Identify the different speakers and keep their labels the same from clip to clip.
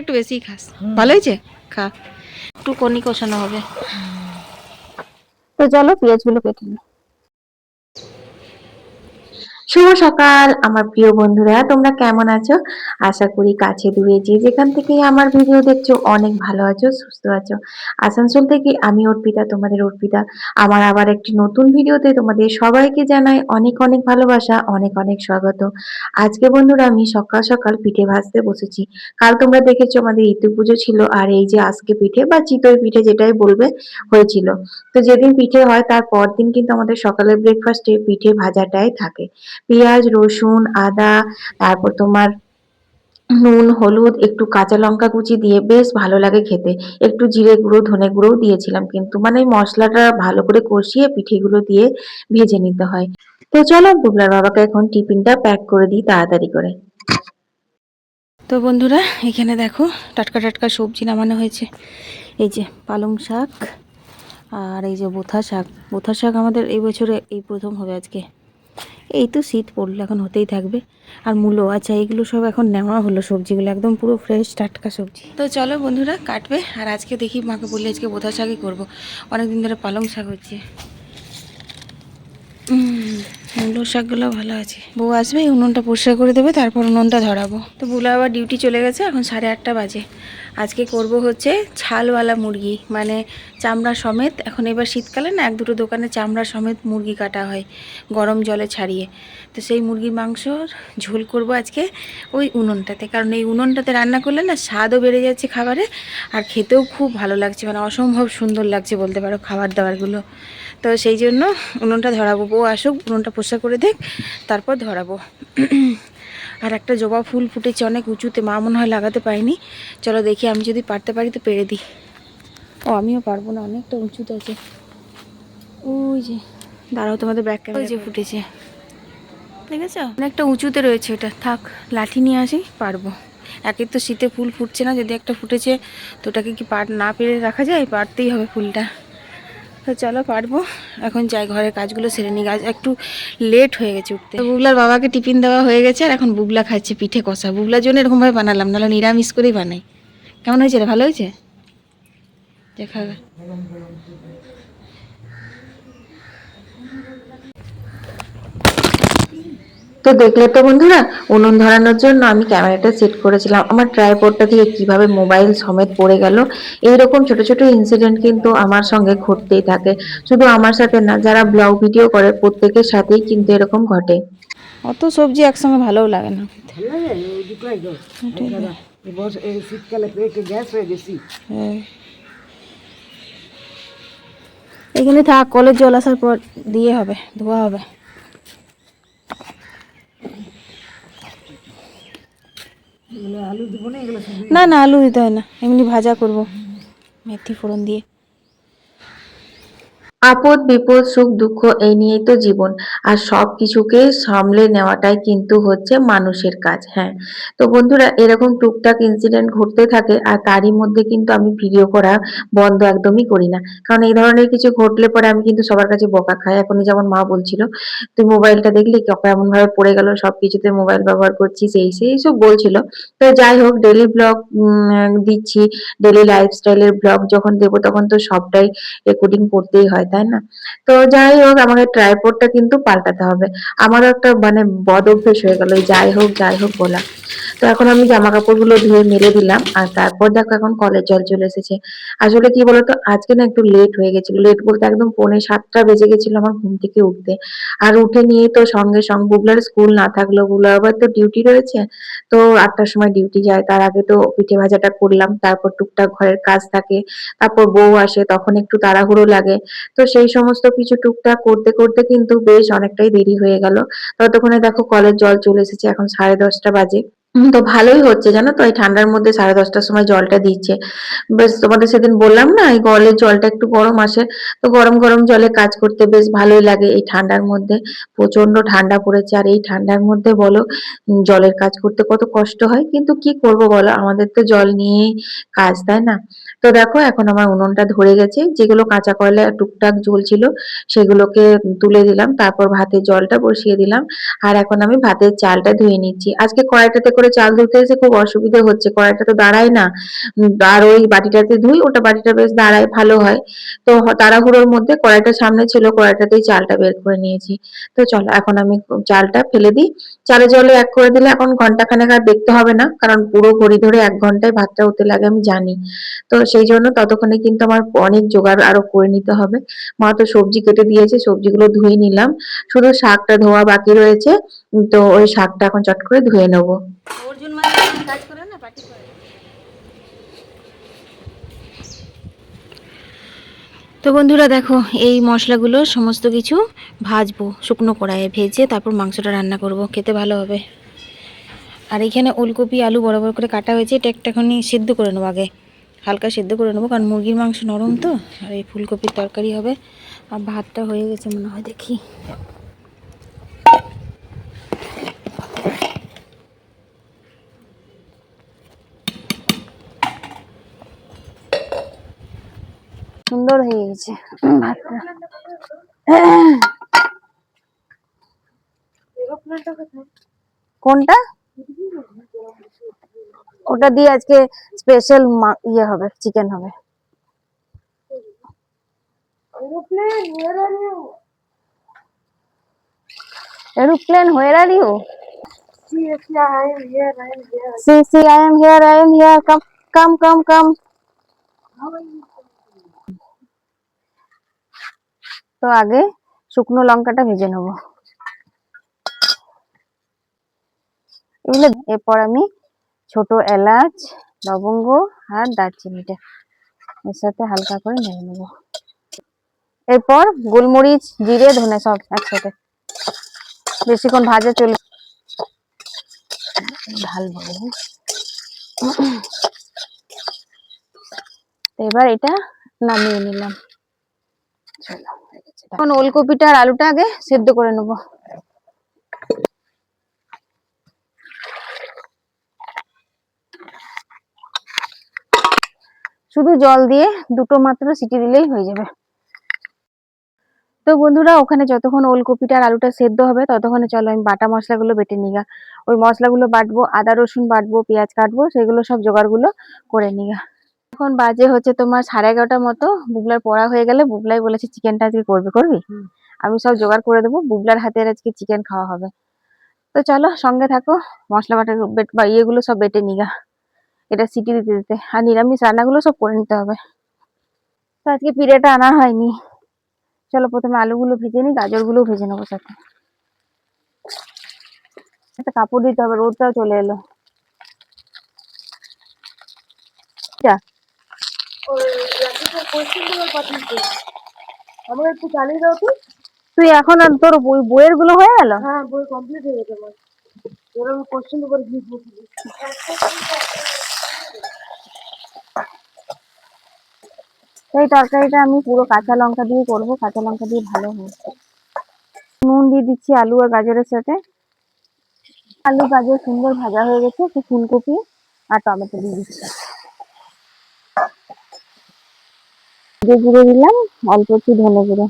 Speaker 1: একটু বেশি খাস। ভালো হয়েছে? খা। একটু কনি কষানো হবে। তো চলো পেঁয়াজগুলো কেটে নিই।
Speaker 2: শুভ সকাল, আমার প্রিয় বন্ধুরা, তোমরা কেমন আছো? আশা করি কাছে দূরে যে যেখান থেকে আমার ভিডিও দেখছ, অনেক ভালো আছো, সুস্থ আছো। আসানসোল থেকে আমি অর্পিতা, তোমাদের অর্পিতা। আমার আবার একটি নতুন ভিডিওতে তোমাদের সবাইকে জানাই অনেক অনেক ভালোবাসা, অনেক অনেক স্বাগত। আজকে বন্ধুরা, আমি সকাল সকাল পিঠে ভাজতে বসেছি। কাল তোমরা দেখেছ আমাদের ইতু পুজো ছিল, আর এই যে আজকে পিঠে বা চিতই পিঠে যেটাই বলবে, হয়েছিল। তো যেদিন পিঠে হয়, তার পরদিন কিন্তু আমাদের সকালের ব্রেকফাস্টে পিঠে ভাজাটাই থাকে। পেঁয়াজ, রসুন, আদা, তারপর তোমার নুন, হলুদ, একটু কাঁচা লঙ্কা কুচি দিয়ে বেশ ভালো লাগে খেতে। একটু জিরে গুঁড়ো, ধনে গুঁড়োও দিয়েছিলাম কিন্তু মানে মশলাটা ভালো করে কষিয়ে পিঠেগুলো দিয়ে ভেজে নিতে হয়। তো চলো বুবলার বাবাকে এখন টিফিনটা প্যাক করে দিই তাড়াতাড়ি করে।
Speaker 1: তো বন্ধুরা, এখানে দেখো টাটকা টাটকা সবজি নামানো হয়েছে। এই যে পালং শাক আর এই যে বোথা শাক বোথা শাক আমাদের এই বছরে এই প্রথম হবে আজকে। এই তো শীত পড়ল, এখন হতেই থাকবে। আর মূলো আচ্ছা এইগুলো সব এখন নেওয়া হলো সবজিগুলো, একদম পুরো ফ্রেশ টাটকা সবজি। তো চলো বন্ধুরা, কাটবে। আর আজকে দেখি মাকে বললে আজকে বোথা শাকই করব। অনেকদিন ধরে পালং শাক হচ্ছে। মূলো শাকগুলো ভালো আছে। বউ আসবে উনুনটা পরিষ্কার করে দেবে, তারপর উনুনটা ধরাবো। তো বুলা আবার ডিউটি চলে গেছে, এখন সাড়ে আটটা বাজে। আজকে করব হচ্ছে ছালওয়ালা মুরগি মানে চামড়া সমেত, এখন এবার শীতকালে না এক দুটো দোকানে চামড়া সমেত মুরগি কাটা হয় গরম জলে ছাড়িয়ে। তো সেই মুরগির মাংসর ঝোল করব আজকে ওই উনুনটাতে, কারণ এই উনুনটাতে রান্না করলে না স্বাদও বেড়ে যাচ্ছে খাবারে আর খেতেও খুব ভালো লাগছে মানে অসম্ভব সুন্দর লাগছে বলতে পারো খাবার দাবারগুলো। তো সেই জন্য উনুনটা ধরাবো, বউ আসুক, উনুনটা পোষা করে দেখ, তারপর ধরাবো। আর একটা জবা ফুল ফুটেছে অনেক উঁচুতে মা মনে হয় লাগাতে পারিনি। চলো দেখি আমি যদি পারতে পারি তো পেরে দিই। ও আমিও পারব না অনেকটা উঁচুতে আছে। ওই যে দাঁড়াও তোমাদের ব্যাক ওই যে ফুটেছে। দেখেছ? অনেকটা উঁচুতে রয়েছে এটা থাক লাঠি নিয়ে আসি পারব। একে তো শীতে ফুল ফুটছে না যদি একটা ফুটেছে তো ওটাকে কি পার না পেরে রাখা যায়? পারতেই হবে ফুলটা। তো চলো পারব। এখন যাই, ঘরের কাজগুলো সেরে নিই। গাছ একটু লেট হয়ে গেছে উঠতে। বুবলার বাবাকে টিফিন দেওয়া হয়ে গেছে, আর এখন বুবলা খাচ্ছে পিঠে কষা। বুবলার জন্য এরকমভাবে বানালাম, নাহলে নিরামিষ করেই বানাই। কেমন হয়েছে রে, ভালো হয়েছে? দেখা
Speaker 2: তো দেখলে তো বন্ধুরা উনুন ধরানোর জন্য আমি ক্যামেরাটা সেট করেছিলাম। আমার ট্রাইপডটা দিয়ে কীভাবে মোবাইল সমেত পড়ে গেল এইরকম ছোট ছোট ইনসিডেন্ট কিন্তু আমার সঙ্গে ঘটতেই থাকে। শুধু আমার সাথে না যারা ব্লগ ভিডিও করে প্রত্যেকের সাথেই কিন্তু এরকম ঘটে।
Speaker 1: অত সবজি একসঙ্গে ভালোও লাগে না।
Speaker 3: ভালো লাগে ওই দুটোই তো দাদা এই বস এই শীতকালে পেটে গ্যাস হয়ে বেশি
Speaker 1: হ্যাঁ। এখানে থাক কলের জল আসার পর দিয়ে হবে ধোয়া হবে
Speaker 3: এগুলো না
Speaker 1: না না আলু দিতে হয় না। এমনি ভাজা করব। মেথি ফোড়ন দিয়ে।
Speaker 2: আপদ, বিপদ, সুখ, দুঃখ এই নিয়েই তো জীবন। আর সব কিছুকে সামলে নেওয়াটাই কিন্তু হচ্ছে মানুষের কাজ হ্যাঁ। তো বন্ধুরা, এরকম টুকটাক ইনসিডেন্ট ঘটতে থাকে আর তারই মধ্যে কিন্তু আমি ভিডিও করা বন্ধ একদমই করি না। কারণ এই ধরনের কিছু ঘটলে পরে আমি কিন্তু সবার কাছে বকা খাই। এখনই যেমন মা বলছিল, তুই মোবাইলটা দেখলি? কখন এমন ভাবে পড়ে গেল? সব কিছুতে মোবাইল ব্যবহার করছিস এই সেই সব বলছিল। তো যাই হোক ডেলি ব্লগ দিচ্ছি। ডেলি লাইফস্টাইলের ব্লগ যখন দেবো তখন তো সবটাই রেকর্ডিং করতেই হয়। তাই না? তো যাই হোক আমাকে ট্রাইপোর্ডটা কিন্তু পাল্টাতে হবে। আমারও একটা মানে বদ অভ্যেস হয়ে গেল, যাই হোক যাই হোক বলা। তো এখন আমি জামা কাপড়গুলো ধুয়ে মেলে দিলাম, আর তারপর দেখো এখন কলের জল চলে এসেছে। আসলে কি বলতো, আজকে না একটু লেট হয়ে গেছিল। লেট বলতে একদম পৌনে সাতটা বেজে গেছিল আমার ঘুম থেকে উঠতে। আর উঠে নিয়ে তো সঙ্গে সঙ্গে বুবলার স্কুল না থাকলেও বুবলার আবার তো ডিউটি রয়েছে, তো আটটার সময় ডিউটি যায়। তার আগে তো পিঠে ভাজাটা করলাম, তারপর টুকটাক ঘরের কাজ থাকে, তারপর বউ আসে, তখন একটু তাড়াহুড়ো লাগে। তো সেই সমস্ত কিছু টুকটাক করতে করতে কিন্তু বেশ অনেকটাই দেরি হয়ে গেল। ততক্ষণে দেখো কলের জল চলে এসেছে, এখন সাড়ে দশটা বাজে। তো ভালোই হচ্ছে, জানো তো? এই ঠান্ডার মধ্যে সাড়ে দশটার সময় জলটা দিচ্ছে। বেশ, তোমাদের সেদিন বললাম না, এই গলের জলটা একটু গরম আসে। তো গরম গরম জলে কাজ করতে বেশ ভালোই লাগে এই ঠান্ডার মধ্যে। প্রচণ্ড ঠান্ডা পড়েছে। আর এই ঠান্ডার মধ্যে বলো জলের কাজ করতে কত কষ্ট হয়। কিন্তু কি করব বলো? আমাদের তো জল নিয়েই কাজ, তাই না?
Speaker 4: তো দেখো, এখন আমার উনুনটা ধরে গেছে। যেগুলো কাঁচা কয়লা টুকটাক ঝুলছিল সেগুলোকে তুলে দিলাম। তারপর ভাতের জলটা বসিয়ে দিলাম। আর এখন আমি ভাতের চালটা ধুয়ে নিচ্ছি। আজকে কড়াইটাতে করে চাল ধুতে এসে খুব অসুবিধা হচ্ছে। কড়াইটা তো দাঁড়ায় না। আর ওই বাটিটাতে ধুই, ওটা বাটিটা বেশ দাঁড়ায়, ভালো হয়। তো তাড়াহুড়োর মধ্যে কড়াইটা সামনে ছিল, কড়াইটাতেই চালটা বের করে নিয়েছি। তো চলো, এখন আমি চালটা ফেলে দিই। চালে জলে এক করে দিলে এখন ঘণ্টা খানেক আর দেখতে হবে না, কারণ পুরো ঘড়ি ধরে এক ঘন্টায় ভাতটা হতে লাগে আমি জানি। তো সেই জন্য ততক্ষণে কিন্তু আমার অনেক জোগাড় আরও করে নিতে হবে। মা তো সবজি কেটে দিয়েছে, সবজিগুলো ধুয়ে নিলাম। শুধু শাকটা ধোয়া বাকি রয়েছে, তো ওই শাকটা এখন চট করে ধুয়ে নেব।
Speaker 2: অর্জুন কাজ করে না, পার্টি করে? তো বন্ধুরা দেখো, এই মশলাগুলো সমস্ত কিছু ভাজবো, শুকনো কড়াইয়ে ভেজে তারপর মাংসটা রান্না করব, খেতে ভালো হবে। আর এখানে ওলকপি, আলু বড় বড় করে কাটা হয়েছে, এটা একটাখানি সিদ্ধ করে নেব আগে। হালকা সিদ্ধ করে নেব, কারণ মুরগির মাংস নরম তো, আর এই ফুলকপির তরকারি হবে। আর ভাতটা হয়ে গেছে মনে হয়, দেখি। সুন্দর হয়ে গেছে ভাতটা কোনটা ওটা দিয়ে আজকে স্পেশাল ইয়ে হবে চিকেন হবে Aeroplane, where are you? See, see, I am here, I am here. Come, come, come, come. তো আগে শুকনো লঙ্কাটা ভেজে নেব। এগুলো এরপর আমি ছোট এলাচ, লবঙ্গ আর দারচিনিটা এর সাথে হালকা করে নেড়ে নেব। এরপর গোলমরিচ, জিরে, ধনে সব একসাথে। বেশিক্ষণ ভাজা চলে ঢালবো এবার এটা নামিয়ে নিলাম। চলো। এখন ওলকপিটা আর আলুটা আগে সেদ্ধ করে নেব। শুধু জল দিয়ে দুটো মাত্র সিটি দিলেই হয়ে যাবে। তো বন্ধুরা, ওখানে যতক্ষণ ওলকপিটা আর আলুটা সেদ্ধ হবে, ততক্ষণে চলো আমি বাটা মশলাগুলো বেটে নিগা ওই মশলাগুলো বাটবো, আদা রসুন বাটবো, পেঁয়াজ কাটবো, সেগুলো সব জোগাড়গুলো করে নিগা এখন বাজে হচ্ছে তোমার সাড়ে এগারোটার মতো বুবলার পড়া হয়ে গেলে বুবলাই বলেছে চিকেনটা আজকে করবে করবি? আমি সব জোগাড় করে দেবো বুবলার হাতের আজকে চিকেন খাওয়া হবে। তো চলো সঙ্গে থাকো মশলা বাটার বেট- বা ইয়েগুলো সব বেটে নিগা এটা সিটি দিতে দিতে। আর নিরামিষ রান্নাগুলো সব করে নিতে হবে। তো আজকে পিড়েটা আনা হয়নি। চলো প্রথমে আলুগুলো ভেজে নিই গাজরগুলো ভেজে নেব সাথে। একটা কাপড় দিতে হবে রোদটাও চলে এলো। যা।
Speaker 3: আমার একটু চালিয়ে দাও তো
Speaker 2: তুই এখন আর তোর বই বইয়েরগুলো হয়ে গেল?
Speaker 3: হ্যাঁ বই কমপ্লিট হয়ে গেছে আমার। এরকম কোশ্চেন পেপার লিখব
Speaker 2: এই তরকারিটা আমি পুরো কাঁচা লঙ্কা দিয়ে করব কাঁচা লঙ্কা দিয়ে ভালো হয় নুন দিয়ে দিচ্ছি আলু আর গাজরের সাথে। আলু গাজর সুন্দর ভাজা হয়ে গেছে একটু ফুলকপি আর টমেটো দিয়ে দিচ্ছি। জিরে গুঁড়ো দিলাম, অল্প একটু ধনে গুঁড়ো।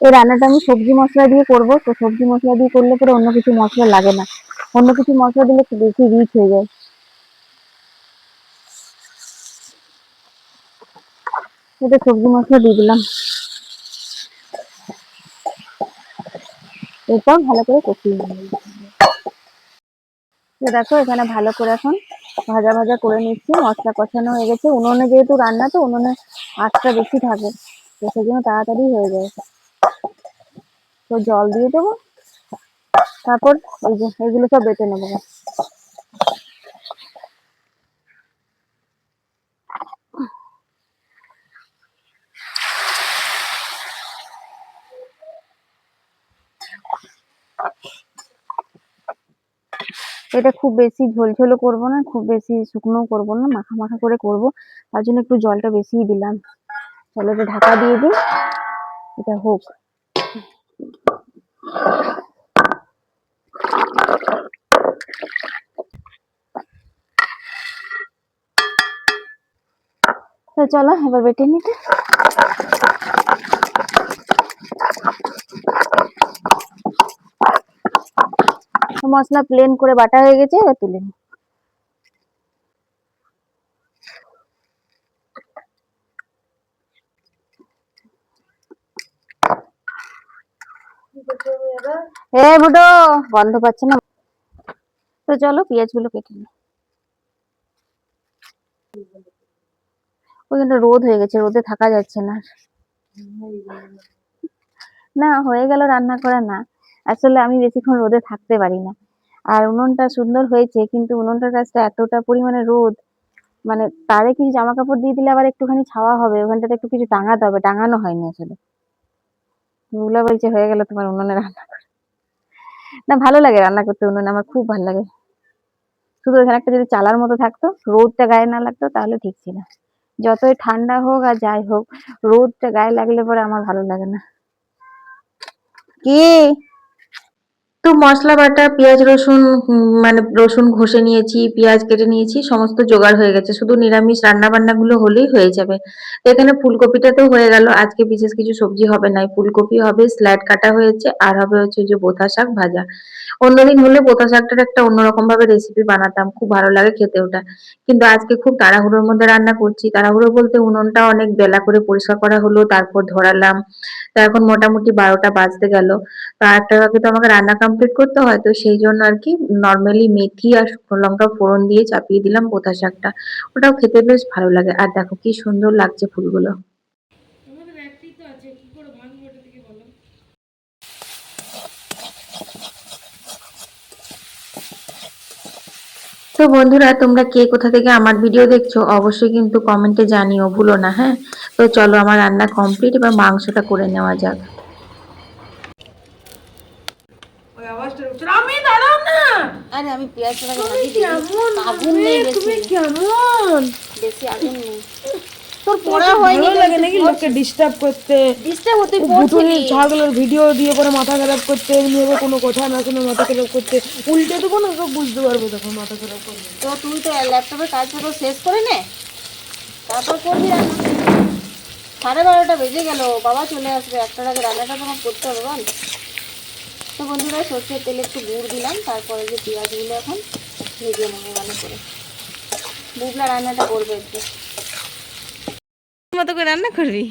Speaker 2: এই রান্নাটা আমি সবজি মশলা দিয়ে করব, তো সবজি মশলা দিয়ে করলে পরে অন্য কিছু মশলা লাগে না। অন্য কিছু মশলা দিলে একটু বেশি রিচ হয়ে যায়। এটা সবজি মশলা দিয়ে দিলাম। এরপর ভালো করে কষিয়ে দেখো, এখানে ভালো করে এখন ভাজা ভাজা করে নিচ্ছি, মশলা কষানো হয়ে গেছে। উনুনে যেহেতু রান্না, তো উনুনে আটটা বেশি থাকে, তো সেজন্য তাড়াতাড়ি হয়ে যায়। তো জল দিয়ে দেবো, তারপর এই যে, এগুলো সব বেটে নেব। এটা খুব বেশি ঝোলঝোলও করব না, খুব বেশি শুকনো করব না, মাখা মাখা করে করব। তার জন্য একটু জলটা বেশিই দিলাম। তাহলে এটা ঢাকা দিয়ে দিই। এটা হোক। চলো, এবার বেটে নিতে। মশলা প্লেন করে বাটা হয়ে গেছে, এবার তুলে নি এ বুটো পাচ্ছে না। তো চলো পেঁয়াজগুলো কেটে নি রোদ হয়ে গেছে, রোদে থাকা যাচ্ছে না না, হয়ে গেল রান্না করা না। আসলে আমি বেশিক্ষণ রোদে থাকতে পারি না। আর উনুনটা সুন্দর হয়েছে, কিন্তু উনুনটার কাছটা এতটা পরিমাণে রোদ মানে তারে কিছু জামা কাপড় দিয়ে দিলে আবার একটুখানি ছাওয়া হবে, ওখানটাতে একটু কিছু টাঙাতে হবে, টাঙানো হয়নি আসলে। ওগুলা বলছে হয়ে গেল তোমার উনুনে রান্না করে। না, ভালো লাগে রান্না করতে উনুনে, আমার খুব ভালো লাগে। শুধু ওখানে একটা যদি চালার মতো থাকতো, রোদটা গায়ে না লাগতো, তাহলে ঠিক ছিল। যতই ঠান্ডা হোক আর যাই হোক, রোদটা গায়ে লাগলে পরে আমার ভালো লাগে না। কি?
Speaker 4: তো মশলা বাটা পেঁয়াজ, রসুন মানে রসুন ঘষে নিয়েছি, পেঁয়াজ কেটে নিয়েছি, সমস্ত জোগাড় হয়ে গেছে। শুধু নিরামিষ রান্না বান্না গুলো হলেই হয়ে যাবে। এখানে ফুলকপিটা তো হয়ে গেল, আজকে বিশেষ কিছু সবজি হবে না। ফুলকপি হবে স্ল্যাট কাটা হয়েছে, আর হবে হচ্ছে যে বোথা শাক ভাজা। অন্যদিন হলে বোথা শাকটার একটা অন্যরকম ভাবে রেসিপি বানাতাম, খুব ভালো লাগে খেতে ওটা। কিন্তু আজকে খুব তাড়াহুড়োর মধ্যে রান্না করছি। তাড়াহুড়ো বলতে উনুনটা অনেক বেলা করে পরিষ্কার করা হলো, তারপর ধরালাম। তো এখন মোটামুটি বারোটা বাজতে গেল। তো আটটার আগে তো আমাকে রান্না কমপ্লিট করতে হয়, তো সেই জন্য আর কি নর্মালি মেথি আর শুকনো লঙ্কা ফোড়ন দিয়ে চাপিয়ে দিলাম পোথা শাকটা ওটাও খেতে বেশ ভালো লাগে। আর দেখো কি সুন্দর লাগছে ফুলগুলো। তো বন্ধুরা তোমরা কে কোথা থেকে আমার ভিডিও দেখছ অবশ্যই কিন্তু কমেন্টে জানিও ভুলো না হ্যাঁ? তো চলো আমার রান্না কমপ্লিট এবার মাংসটা করে নেওয়া যাক।
Speaker 3: আমি দাঁড়াও না!
Speaker 2: আরে আমি পেঁয়াজ আগুন নেই বেশি আগুন নেই। তোর পড়া হয়নি
Speaker 3: লাগে নাকি লোককে ডিস্টার্ব করতে?
Speaker 2: ডিস্টার্ব হতে
Speaker 3: ভুতুনি ছাগলের ভিডিও দিয়ে পরে মাথা খারাপ করতে কোনো কথা না শুনে মাথা খারাপ করতে। উল্টে সব বুঝতে পারবে তখন মাথা খারাপ করবে।
Speaker 2: তো তুই তো শেষ করে নে। তারপর করবি সাড়ে বারোটা বেজে গেল বাবা চলে আসবে একটার আগে রান্নাটা তোমার করতে হবে বল। তো বন্ধুরা সর্ষের তেলে একটু গুড় দিলাম তারপরে যে পেঁয়াজগুলো এখন ভেজে নেব ভালো করে। বুবলা রান্নাটা করবে একটু। মতো করে রান্না করবি?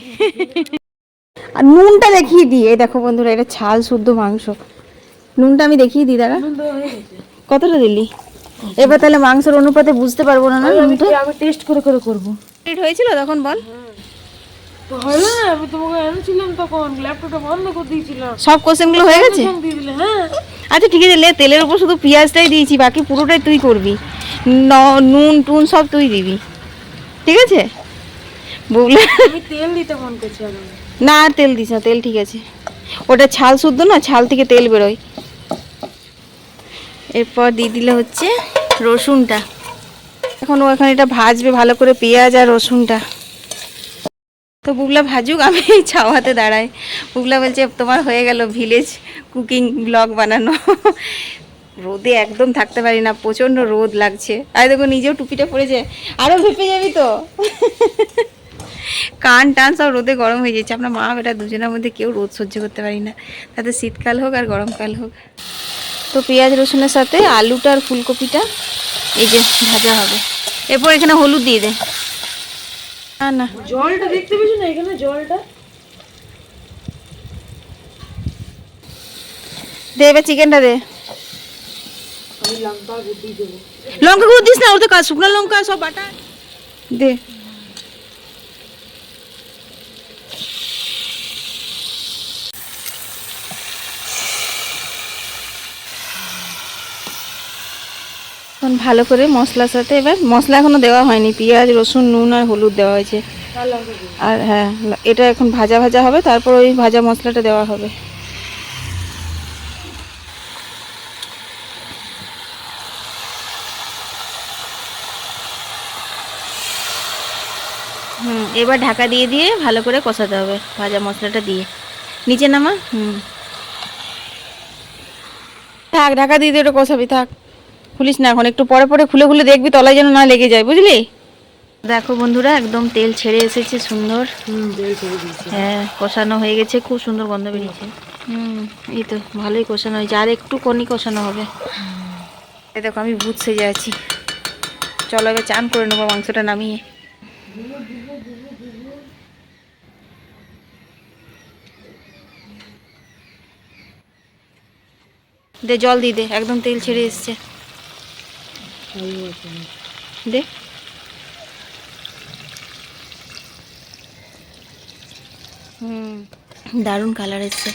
Speaker 2: আর নুনটা দেখিয়ে দিই। এই দেখো বন্ধুরা এটা ছাল শুদ্ধ মাংস। নুনটা আমি দেখিয়ে দিই দাঁড়া। কতটা দিলি? এবার তাহলে মাংসের অনুপাতে বুঝতে পারব না না নুনটা?
Speaker 3: আমি টেস্ট করে করে করব।
Speaker 2: হয়েছিল তখন বল।
Speaker 3: হলো না আমি তোমাকে এনেছিলাম তখন ল্যাপটপটা বন্ধ করে দিয়েছিলাম।
Speaker 2: সব কোশ্চেনগুলো হয়ে গেছে?
Speaker 3: হ্যাঁ।
Speaker 2: আচ্ছা ঠিক আছে লে তেলের উপর শুধু পেঁয়াজটাই দিয়েছি বাকি পুরোটাই তুই করবি। ন- নুন টুন সব তুই দিবি। ঠিক আছে? বুবলা
Speaker 3: আমি তেল দিতে মন করছি
Speaker 2: না আর তেল দিস না তেল ঠিক আছে। ওটা ছাল শুদ্ধ না ছাল থেকে তেল বেরোয়। এরপর দিয়ে দিলে হচ্ছে রসুনটা। এখন ও এখন এটা ভাজবে ভালো করে পেঁয়াজ আর রসুনটা। তো বুগলা ভাজুক আমি ছাওয়াতে দাঁড়াই। বুগলা বলছে তোমার হয়ে গেল ভিলেজ কুকিং ব্লগ বানানো। রোদে একদম থাকতে পারি না প্রচণ্ড রোদ লাগছে। আর দেখো নিজেও টুপিটা পড়েছে আরও ভেপে যাবি তো। কান টান সব রোদে গরম হয়ে যাচ্ছে। আমরা মা বেটা দুজনের মধ্যে কেউ রোদ সহ্য করতে পারি না। তাতে শীতকাল হোক আর গরমকাল হোক। তো পেঁয়াজ রসুনের সাথে আলুটা আর ফুলকপিটা এই যে ভাজা হবে। এরপর এখানে হলুদ দিয়ে দে। না না।
Speaker 3: জলটা দেখতে পেয়েছ না এখানে জলটা?
Speaker 2: দে এবার চিকেনটা দে।
Speaker 3: লঙ্কা
Speaker 2: গুঁড়ো দিস না ওর তো শুকনো লঙ্কা সব বাটা। দে। এখন ভালো করে মশলার সাথে এবার মশলা এখনও দেওয়া হয়নি পেঁয়াজ রসুন নুন আর হলুদ দেওয়া হয়েছে।
Speaker 3: আর
Speaker 2: আর হ্যাঁ এটা এখন ভাজা ভাজা হবে তারপর ওই ভাজা মশলাটা দেওয়া হবে। হুম এবার ঢাকা দিয়ে দিয়ে ভালো করে কষাতে হবে ভাজা মশলাটা দিয়ে। নিচে নামা হুম। থাক ঢাকা দিয়ে দিয়ে ওটা কষাবি থাক। খুলিস না এখন একটু পরে পরে খুলে খুলে দেখবি তলায় যেন না লেগে যায় বুঝলি? দেখো বন্ধুরা একদম তেল ছেড়ে এসেছে সুন্দর। হ্যাঁ কষানো হয়ে গেছে খুব সুন্দর গন্ধ বেরিয়েছে। হুম। এই তো ভালোই কষানো হয়েছে আর একটু কনি কষানো হবে। এই দেখো আমি ভূত সেজে আছি। চলো এবার চান করে নেব মাংসটা নামিয়ে। দে জল দি দে একদম তেল ছেড়ে এসছে। দে। হুম। দারুণ কালার এসছে।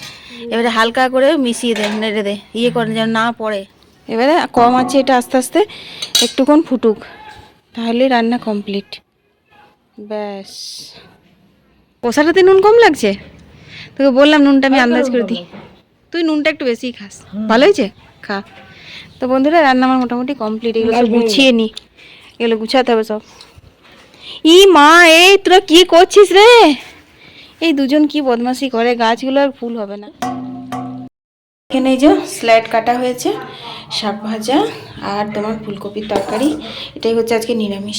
Speaker 2: এবারে হালকা করে মিশিয়ে দে নেড়ে দে ইয়ে করে যেন না পড়ে। এবারে কম আছে এটা আস্তে আস্তে একটুক্ষণ ফুটুক। তাহলে রান্না কমপ্লিট ব্যাস। কষাটাতে নুন কম লাগছে? তোকে বললাম নুনটা আমি আন্দাজ করে দিই। তুই নুনটা একটু বেশিই খাস। ভালো হয়েছে? খা। তো বন্ধুরা রান্না আমার মোটামুটি কমপ্লিট এগুলো সব গুছিয়ে নি। এগুলো গুছাতে হবে সব। ই মা এই তোরা কি করছিস রে? এই দুজন কি বদমাশি করে? গাছগুলো আর ফুল হবে না। এখানে যে স্ল্যাড কাটা হয়েছে শাক ভাজা আর তোমার ফুলকপির তরকারি। এটাই হচ্ছে আজকে নিরামিষ।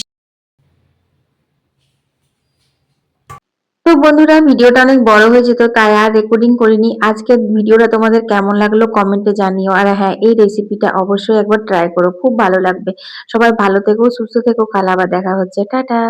Speaker 4: তো বন্ধুরা, ভিডিওটা অনেক বড় হয়ে যেত, তাই আর রেকর্ডিং করিনি। আজকে ভিডিওটা তোমাদের কেমন লাগল কমেন্টে জানিও। আর হ্যাঁ এই রেসিপিটা অবশ্যই একবার ট্রাই করো, খুব ভালো লাগবে। সবাই ভালো থেকো, সুস্থ থেকো, কাল আবার দেখা হচ্ছে। টাটা!